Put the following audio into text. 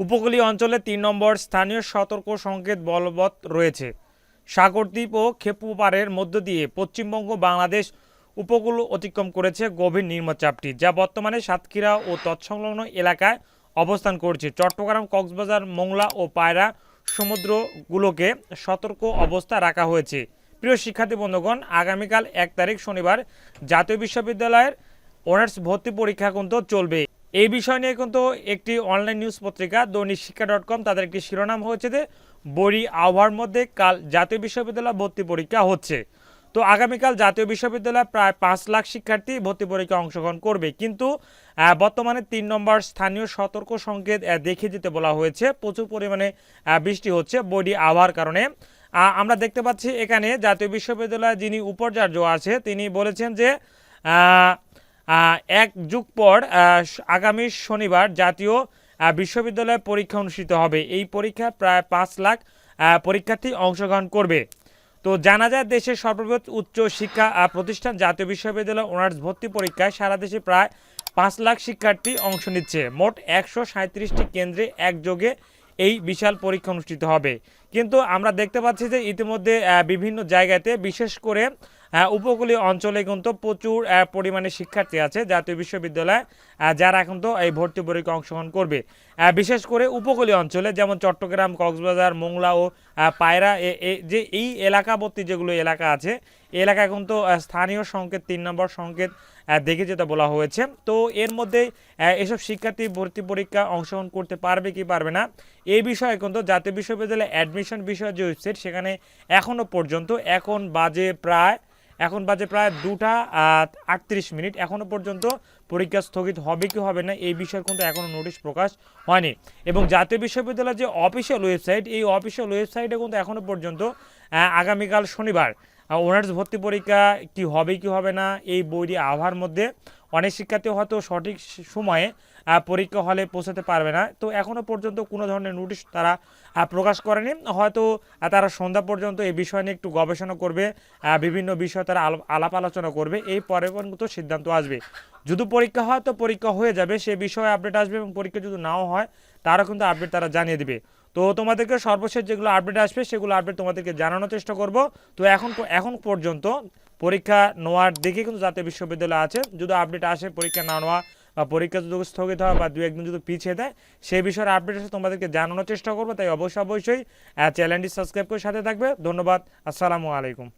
উপকূলীয় অঞ্চলে তিন নম্বর স্থানীয় সতর্ক সংকেত বলবৎ রয়েছে। সাগরদ্বীপ ও খেপুপাড়ের মধ্য দিয়ে পশ্চিমবঙ্গ বাংলাদেশ উপকূল অতিক্রম করেছে গভীর নিম্নচাপটি, যা বর্তমানে সাতক্ষীরা ও তৎসংলগ্ন এলাকায় অবস্থান করছে। চট্টগ্রাম, কক্সবাজার, মোংলা ও পায়রা সমুদ্রগুলোকে সতর্ক অবস্থা রাখা হয়েছে। প্রিয় শিক্ষার্থী বন্ধুগণ, আগামীকাল এক তারিখ শনিবার জাতীয় বিশ্ববিদ্যালয়ের অনার্স ভর্তি পরীক্ষা কিন্তু চলবে। এই বিষয় নিয়ে কিন্তু একটি অনলাইন নিউজ পত্রিকা দৈনিক শিক্ষা ডট কম তাদের একটি শিরোনাম হয়েছে যে, বড়ি আবহাওয়ার মধ্যে কাল জাতীয় বিশ্ববিদ্যালয় ভর্তি পরীক্ষা হচ্ছে। তো আগামীকাল জাতীয় বিশ্ববিদ্যালয়ে প্রায় পাঁচ লাখ শিক্ষার্থী ভর্তি পরীক্ষা অংশগ্রহণ করবে। কিন্তু বর্তমানে তিন নম্বর স্থানীয় সতর্ক সংকেত দেখিয়ে দিতে বলা হয়েছে। প্রচুর পরিমাণে বৃষ্টি হচ্ছে বডি আবহাওয়ার কারণে। আমরা দেখতে পাচ্ছি এখানে জাতীয় বিশ্ববিদ্যালয়ে যিনি উপাচার্য আছে, তিনি বলেছেন যে এক যুগ পর আগামী শনিবার জাতীয় বিশ্ববিদ্যালয়ে পরীক্ষা অনুষ্ঠিত হবে। এই পরীক্ষায় প্রায় পাঁচ লাখ পরীক্ষার্থী অংশগ্রহণ করবে। তো জানা যায়, দেশের সর্ববৃহৎ উচ্চ শিক্ষা প্রতিষ্ঠান জাতীয় বিশ্ববিদ্যালয় অনার্স ভর্তি পরীক্ষায় সারা দেশে প্রায় পাঁচ লাখ শিক্ষার্থী অংশ নিচ্ছে। মোট একশো সাঁত্রিশটি কেন্দ্রে একযোগে এই বিশাল পরীক্ষা অনুষ্ঠিত হবে। কিন্তু আমরা দেখতে পাচ্ছি যে ইতিমধ্যে বিভিন্ন জায়গাতে, বিশেষ করে উপকূলীয় অঞ্চলে কিন্তু প্রচুর পরিমাণে শিক্ষার্থী আছে, জাতীয় বিশ্ববিদ্যালয়ে যারা এখন তো এই ভর্তি পরীক্ষা অংশগ্রহণ করবে। বিশেষ করে উপকূলীয় অঞ্চলে, যেমন চট্টগ্রাম, কক্সবাজার, মোংলা ও পায়রা যে এই এলাকাবর্তী যেগুলো এলাকা আছে এই এলাকায় কিন্তু স্থানীয় সংকেত, তিন নম্বর সংকেত দেখে যেতে বলা হয়েছে। তো এর মধ্যে এসব শিক্ষার্থী ভর্তি পরীক্ষা অংশগ্রহণ করতে পারবে কি পারবে না এই বিষয়ে কিন্তু জাতীয় বিশ্ববিদ্যালয়ে অ্যাডমিশন বিষয়ে যে ওয়েবসাইট সেখানে এখনও পর্যন্ত এখন বাজে প্রায় এখন বাজে প্রায় দুটা আটত্রিশ মিনিট। এখনও পর্যন্ত পরীক্ষা স্থগিত হবে কি হবে না, এই বিষয়ে কিন্তু এখনও নোটিশ প্রকাশ হয়নি। এবং জাতীয় বিশ্ববিদ্যালয়ের যে অফিসিয়াল ওয়েবসাইট, এই অফিসিয়াল ওয়েবসাইটে কিন্তু এখনও পর্যন্ত আগামীকাল শনিবার অনার্স ভর্তি পরীক্ষা কি হবে কি হবে না, এই বইটি আভার মধ্যে অনেক শিক্ষার্থী হয়তো সঠিক সময়ে পরীক্ষা হলে পৌঁছাতে পারবে না। তো এখনও পর্যন্ত কোনো ধরনের নোটিশ তারা প্রকাশ করেনি। হয়তো তারা সন্ধ্যা পর্যন্ত এই বিষয় নিয়ে একটু গবেষণা করবে বিভিন্ন বিষয়ে তারা আল- আলাপ আলোচনা করবে। এই পরে কিন্তু সিদ্ধান্ত আসবে। যদি পরীক্ষা হয় তো পরীক্ষা হয়ে যাবে। সে বিষয়ে আপডেট আসবে এবং পরীক্ষা যদি নাও হয়, তারও কিন্তু আপডেট তারা জানিয়ে দেবে। তো তোমাদেরকে সর্বশেষ যেগুলো আপডেট আসবে, সেগুলো আপডেট তোমাদেরকে জানানোর চেষ্টা করব। তো এখন এখন পর্যন্ত পরীক্ষা নেওয়ার দিকে কিন্তু জাতীয় বিশ্ববিদ্যালয় আছে। যদি আপডেট আসে, পরীক্ষা না নেওয়া বা পরীক্ষা যদি স্থগিত হয় বা দু একদিন যদি পিছিয়ে দেয়, সেই বিষয়ের আপডেট আসে তোমাদেরকে জানানোর চেষ্টা করব। তাই অবশ্যই অবশ্যই চ্যানেলটি সাবস্ক্রাইব করে সাথে থাকবে। ধন্যবাদ। আসসালামু আলাইকুম।